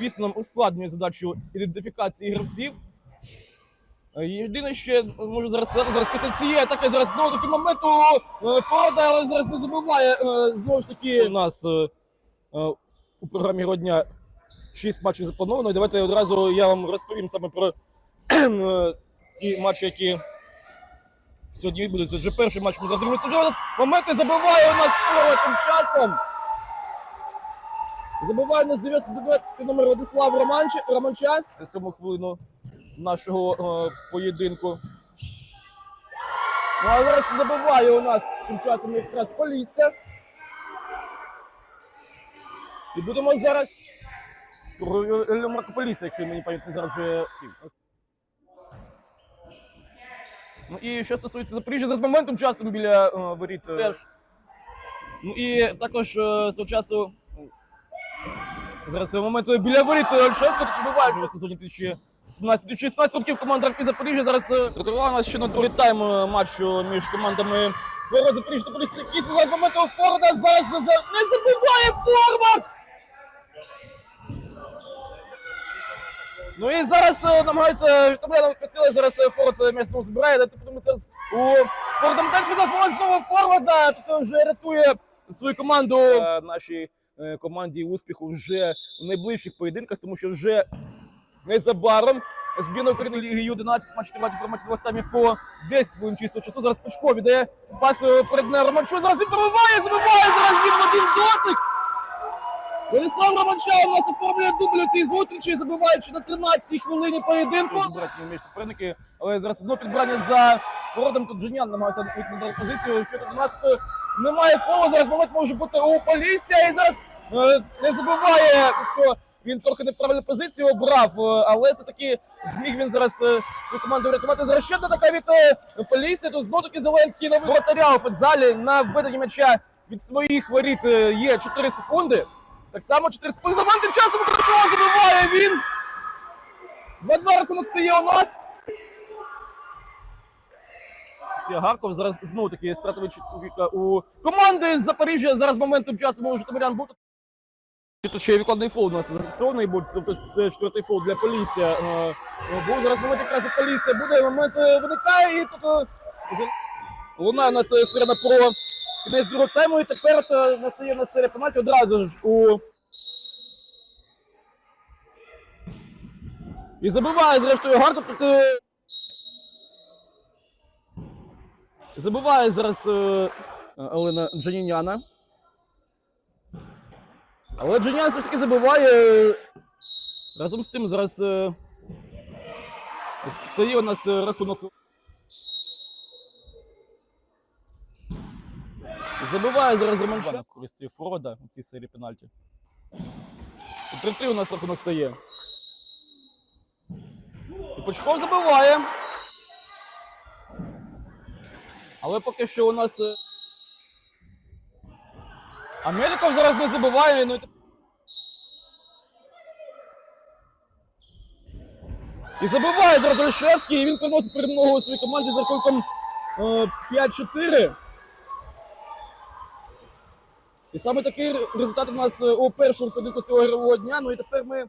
звісно, нам ускладнює задачу ідентифікації гравців. Е, Єдине, що я можу зараз сказати, зараз після цієї атаки зараз знову таки моменту е, Форода, але зараз не забуває. е, Знову ж таки, у нас е, е, у програмі «Герой дня 6 матчів заплановано. І давайте одразу я вам розповім саме про е, ті матчі, які сьогодні відбудуться. Вже перший матч ми завтра моменти забиває у нас Форвард тим часом. Забиває у нас 99 номер Владислав Романча, Романча. Сьому хвилину нашого е, поєдинку. Ну, а зараз забиває у нас тим часом якраз Полісся. І будемо зараз. Марко Полісся, якщо мені пам'ять зараз вже. Ну і що стосується Запоріжжя, зараз моментом часом біля е, воріт е, теж. Ну і також е, свого часу. Зараз цього моменту біля воріт е, Ольшевського, так буває вже сезоні 2017 років команда Раків Запоріжжя зараз е, стартувала у нас ще на другий тайм е, матчу між командами Форвард Запоріжжя та Полісся Кіс. Зараз моменту Форварда зараз за- не забиває Форвард! Ну і зараз е, намагаються Житомиряни відпустили, зараз е, Форвард е, знову збирає, дати тому зараз у Форварда Метенчика зараз знову Форварда, тут вже рятує свою команду. Е, Нашій е, команді успіху вже у найближчих поєдинках, тому що вже незабаром збірна України Ліги Ю-11 матч матч в форматі двох по 10 хвилин чистого часу. Зараз Пучко віддає пас е, перед Романчу, зараз він пробиває, забиває, зараз він в один дотик. Владислав Романча у нас оформлює дубль у цій зустрічі, забиваючи на 13-й хвилині поєдинку. Суперники, але зараз одно підбирання за Фордом. Тут Джуніан намагається вийти на позицію. Що 13 немає фолу. Зараз момент може бути у Полісся. І зараз е, не забуває, що він трохи неправильну позицію обрав, е, але все-таки зміг він зараз е, свою команду врятувати. Зараз ще одна така від е, Полісся. Тут знову таки Зеленський на воротаря у футзалі на введенні м'яча від своїх воріт є 4 секунди. Так само 4 секунди. За моментом часом Крашова забиває він. 2-2 рахунок стає у нас. Гарков зараз знову таки стратовий у команди з Запоріжжя. Зараз моментом часом у Житомирян був. Тут ще й викладний фол у нас зафіксований, був, тобто це четвертий фол для Полісся. Е, Був зараз момент якраз у Полісся буде, момент е, виникає і тут е, лунає у нас е, про кінець другого тайму, і тепер настає на серія пенальті одразу ж у. І забиває, зрештою, Гарков тут. Забиває зараз Олена Джаніняна. Але Джанінян все ж таки забиває. е, Разом з тим зараз е, стає у нас е, рахунок. Забиває зараз Романчук. Користує Форварда у цій серії пенальті. 3-3 у нас рахунок стає. І Почков забиває. Але поки що у нас. Е, А Меліков зараз не забиває. Ну... і- забуває зараз Рощевський, і він приносить перемогу у своїй команді за рахунком е, 5-4. І саме такий результат у нас е, у першому поєдинку цього ігрового дня. Ну і тепер ми